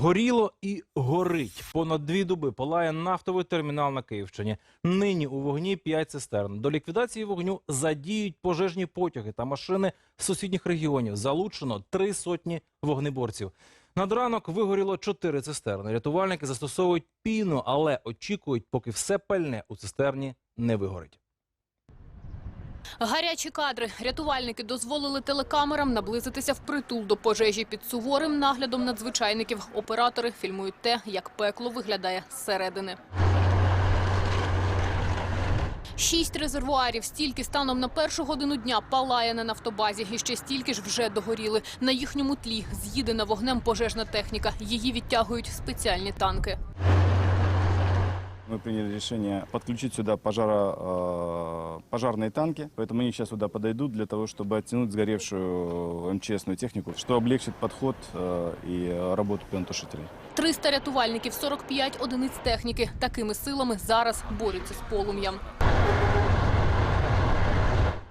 Горіло і горить. Понад дві доби палає нафтовий термінал на Київщині. Нині у вогні п'ять цистерн. До ліквідації вогню задіють пожежні потяги та машини з сусідніх регіонів. Залучено три сотні вогнеборців. Над ранок вигоріло чотири цистерни. Рятувальники застосовують піну, але очікують, поки все пальне у цистерні не вигорить. Гарячі кадри. Рятувальники дозволили телекамерам наблизитися впритул до пожежі під суворим наглядом надзвичайників. Оператори фільмують те, як пекло виглядає зсередини. Шість резервуарів, стільки станом на першу годину дня палає на нафтобазі. І ще стільки ж вже догоріли. На їхньому тлі з'їдена вогнем пожежна техніка. Її відтягують спеціальні танки. Мы приняли решение подключить сюда пожара, э, пожарные танки, поэтому они сейчас сюда подойдут для того, чтобы оттянуть сгоревшую МЧСную технику, что облегчит подход э, и работу пентушителей. 300 рятувальників, 45 одиниць техніки. Такими силами зараз борються з полум'ям.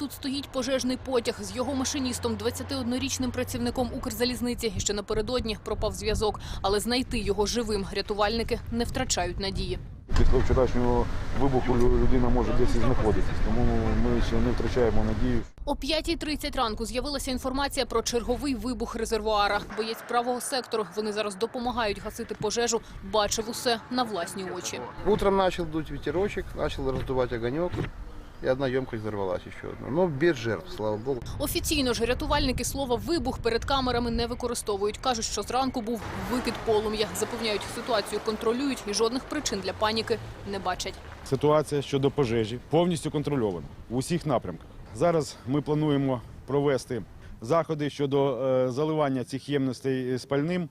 Тут стоїть пожежний потяг з його машиністом, 21-річним працівником Укрзалізниці. І ще напередодні пропав зв'язок. Але знайти його живим рятувальники не втрачають надії. Після вчорашнього вибуху людина може десь і знаходитись. Тому ми ще не втрачаємо надію. О 5.30 ранку з'явилася інформація про черговий вибух резервуара. Боєць правого сектору. Вони зараз допомагають гасити пожежу. Бачив усе на власні очі. Утром начал дуть вітерочок, почав роздувати огонек. И одна емкость взорвалась еще одна. Но без жертв, слава богу. Офіційно ж рятувальники слова вибух перед камерами не використовують. кажуть, що зранку був викид полум'я. Запевняють, ситуацію контролюють і жодних причин для паніки не бачать. Ситуація щодо пожежі повністю контрольована в усіх напрямках. Зараз ми плануємо провести заходи щодо е, заливання цих ємностей спальним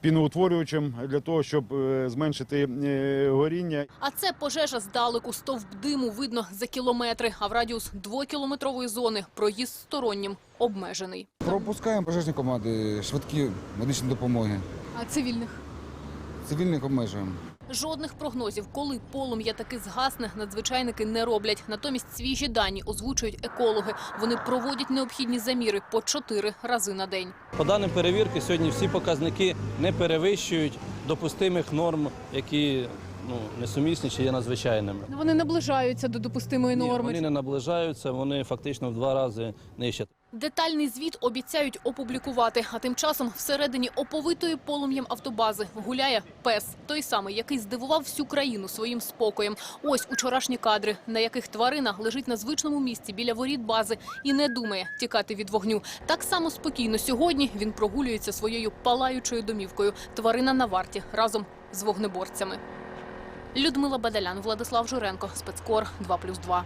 піноутворюючим для того, щоб е, зменшити е, горіння. А це пожежа здалеку. Стовп диму видно за кілометри. А в радіус двокілометрової зони проїзд стороннім обмежений. Пропускаємо пожежні команди, швидкі медичні допомоги. А цивільних Цивільних обмежуємо. Жодних прогнозів, коли полум'я таки згасне, надзвичайники не роблять. Натомість свіжі дані озвучують екологи. Вони проводять необхідні заміри по чотири рази на день. По даним перевірки, сьогодні всі показники не перевищують допустимих норм, які ну, несумісні чи є надзвичайними. Вони наближаються до допустимої Ні, вони не наближаються, вони фактично в два рази нижче. Детальний звіт обіцяють опублікувати. А тим часом всередині оповитої полум'ям автобази гуляє пес, той самий, який здивував всю країну своїм спокоєм. Ось учорашні кадри, на яких тварина лежить на звичному місці біля воріт бази і не думає тікати від вогню. Так само спокійно сьогодні він прогулюється своєю палаючою домівкою. Тварина на варті разом з вогнеборцями. Людмила Бадалян, Владислав Журенко, спецкор 2+,2.